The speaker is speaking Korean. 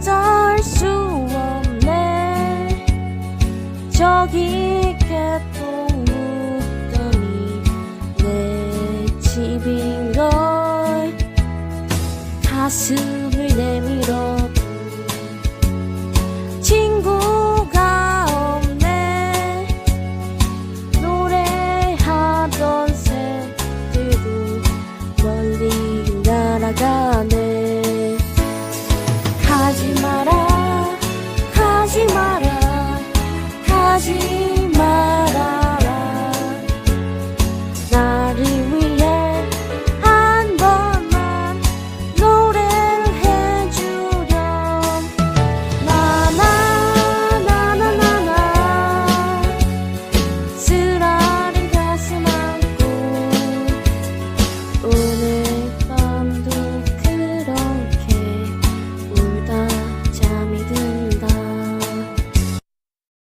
어쩔 수 없네. 저기 개통 묻더니 내 집인걸 가슴을 내밀어. 친구가 없네. 노래하던 새들도 멀리 날아가. imagina.